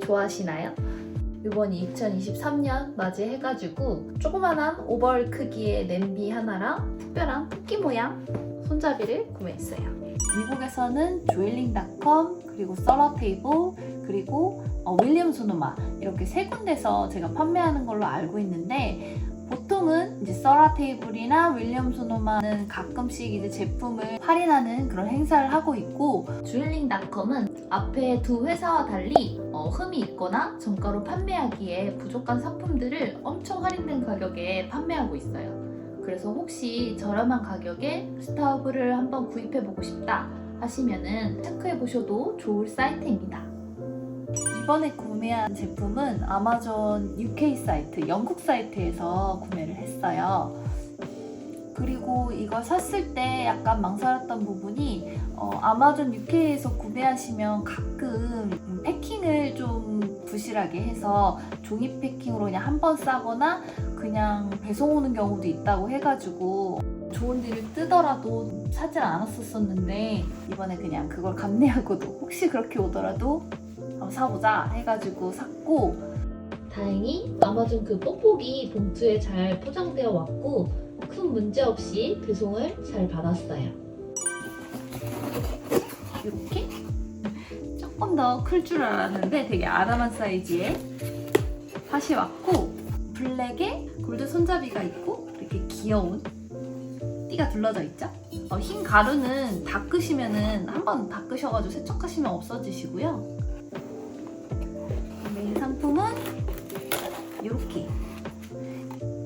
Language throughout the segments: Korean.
좋아하시나요? 이번이 2023년 맞이해가지고 조그만한 오벌 크기의 냄비 하나랑 특별한 토끼 모양 손잡이를 구매했어요. 미국에서는 조일링닷컴 그리고 썰어테이블 그리고 어, 윌리엄 소노마 이렇게 세 군데서 제가 판매하는 걸로 알고 있는데 보통은 이제 써라 테이블이나 윌리엄 소노마는 가끔씩 이제 제품을 할인하는 그런 행사를 하고 있고 주일링닷컴은 앞에 두 회사와 달리 어, 흠이 있거나 정가로 판매하기에 부족한 상품들을 엄청 할인된 가격에 판매하고 있어요. 그래서 혹시 저렴한 가격에 스타브를 한번 구입해 보고 싶다 하시면은 체크해 보셔도 좋을 사이트입니다. 이번에 구매한 제품은 아마존 UK 사이트, 영국 사이트에서 구매를 했어요. 그리고 이걸 샀을 때 약간 망설였던 부분이 어, 아마존 UK에서 구매하시면 가끔 패킹을 좀 부실하게 해서 종이 패킹으로 그냥 한 번 싸거나 그냥 배송 오는 경우도 있다고 해가지고 좋은 데를 뜨더라도 사질 않았었었는데 이번에 그냥 그걸 감내하고도 혹시 그렇게 오더라도 사보자 해가지고 샀고. 다행히 아마존 그 뽁뽁이 봉투에 잘 포장되어 왔고 큰 문제 없이 배송을 잘 받았어요. 이렇게 조금 더 클 줄 알았는데 되게 아담한 사이즈의 팥이 왔고 블랙에 골드 손잡이가 있고 이렇게 귀여운 띠가 둘러져 있죠? 어, 흰 가루는 닦으시면은 한번 닦으셔가지고 세척하시면 없어지시고요. 메인 상품은 이렇게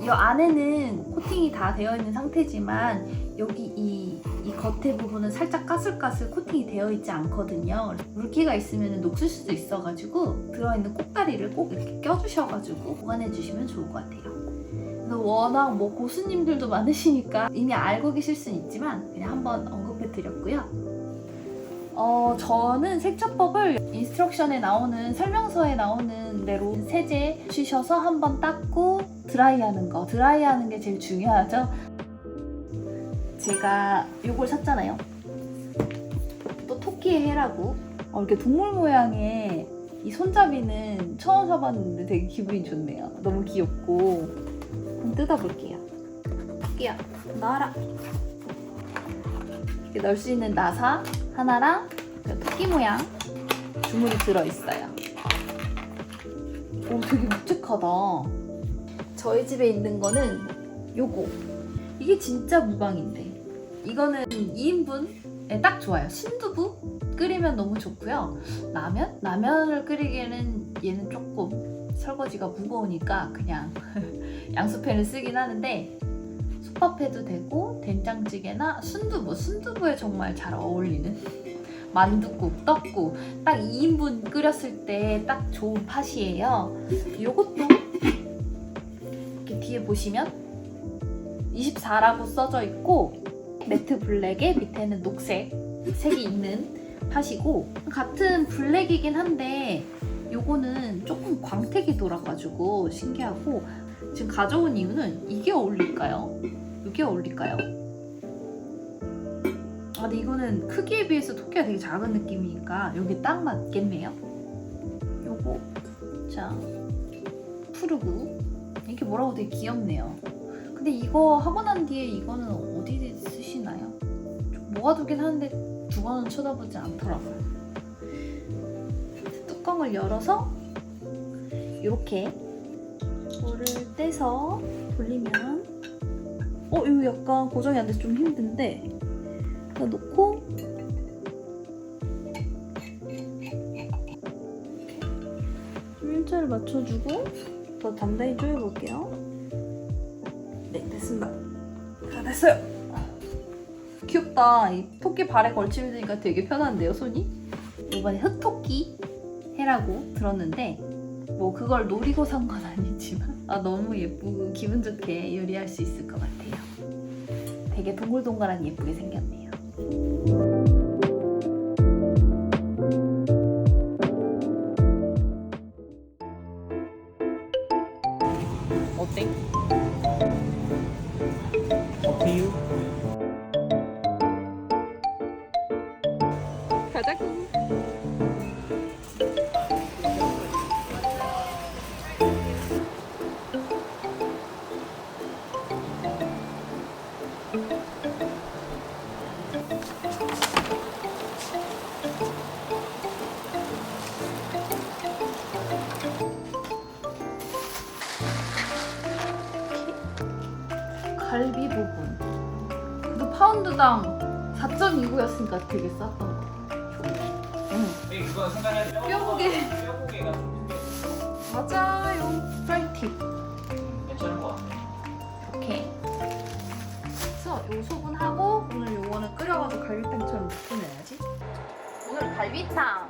이 안에는 코팅이 다 되어 있는 상태지만 여기 이, 이 겉에 부분은 살짝 까슬까슬 코팅이 되어 있지 않거든요. 물기가 있으면 녹슬 수도 있어가지고 들어있는 꼭다리를 꼭 이렇게 껴주셔가지고 보관해 주시면 좋을 것 같아요. 워낙 뭐 고수님들도 많으시니까 이미 알고 계실 수는 있지만 그냥 한번 언급해 드렸고요. 어, 저는 색조법을 인스트럭션에 나오는 설명서에 나오는 대로 세제 쉬셔서 한번 닦고 드라이하는 거 드라이하는 게 제일 중요하죠. 제가 이걸 샀잖아요. 또 토끼의 해라고 어, 이렇게 동물 모양의 이 손잡이는 처음 사봤는데 되게 기분이 좋네요. 너무 귀엽고 한번 뜯어볼게요. 토끼야 나와라. 이렇게 넣을 수 있는 나사 하나랑 그 토끼 모양 주물이 들어있어요. 오, 되게 묵직하다. 저희 집에 있는 거는 요거. 이게 진짜 무광인데. 이거는 2인분에 딱 좋아요. 신두부 끓이면 너무 좋고요. 라면? 라면을 끓이기에는 얘는 조금 설거지가 무거우니까 그냥 양수팬을 쓰긴 하는데 솥밥해도 되고 된장찌개나 순두부, 순두부에 정말 잘 어울리는 만두국, 떡국 딱 2인분 끓였을 때 딱 좋은 팥이에요. 요것도 이렇게 뒤에 보시면 24라고 써져 있고 매트 블랙에 밑에는 녹색 색이 있는 팥이고 같은 블랙이긴 한데 요거는 조금 광택이 돌아가지고 신기하고 지금 가져온 이유는 이게 어울릴까요? 이게 어울릴까요? 아 근데 이거는 크기에 비해서 토끼가 되게 작은 느낌이니까 여기 딱 맞겠네요. 요거 자 푸르고 이게 뭐라고 되게 귀엽네요. 근데 이거 하고 난 뒤에 이거는 어디 쓰시나요? 좀 모아두긴 하는데 두 번은 쳐다보지 않더라고요. 뚜껑을 열어서 이렇게 이거를 떼서 돌리면 어 이거 약간 고정이 안 돼서 좀 힘든데 일자를 맞춰주고 더 단단히 조여볼게요. 네 됐습니다. 다 됐어요. 귀엽다. 이 토끼 발에 걸치면 되니까 되게 편한데요 손이? 이번에 흑토끼 해라고 들었는데 뭐 그걸 노리고 산 건 아니지만 아 너무 예쁘고 기분 좋게 요리할 수 있을 것 같아요. 되게 동글동글한 예쁘게 생겼네요 가자고. 갈비 부분. 그 파운드당 4.29였으니까 되게 쌌던 거. 생각할 때 뼈고기. 뼈고기가 좀 맞아요. 프라이팁. 괜찮은 것 같네. 오케이. 그래서 요 소분하고 오늘 요거는 끓여가지고 갈비탕처럼 볶아내야지. 오늘 갈비탕.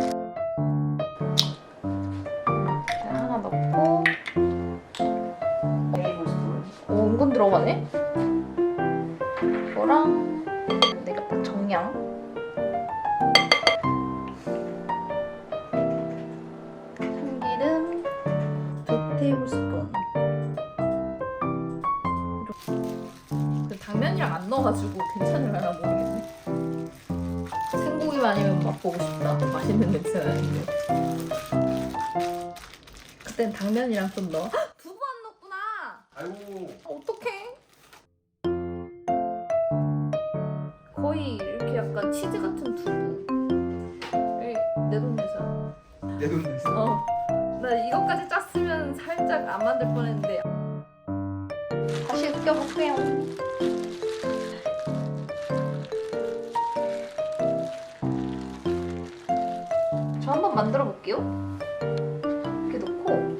들어가네? 이거랑 내가 딱 정량. 참기름 두 테이블스푼 그 당면이랑 안 넣어가지고 괜찮을려나 모르겠네. 생고기만 아니면 맛보고 싶다. 맛있는 냄새 나는데. 그땐 당면이랑 좀 넣어 거의 이렇게 약간 치즈 같은 두부. 내돈 내산. 내돈 냈어. 어. 나 이것까지 짰으면 살짝 안 만들 뻔했는데. 다시 으깨볼게요. 저 한번 만들어 볼게요. 이렇게 놓고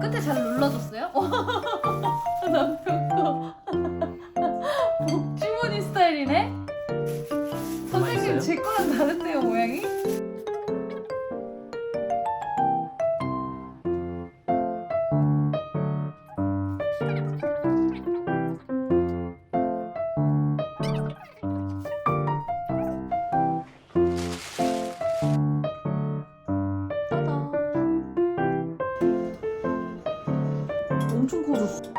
끝에 잘 눌러줬어요? 엄청 커졌어.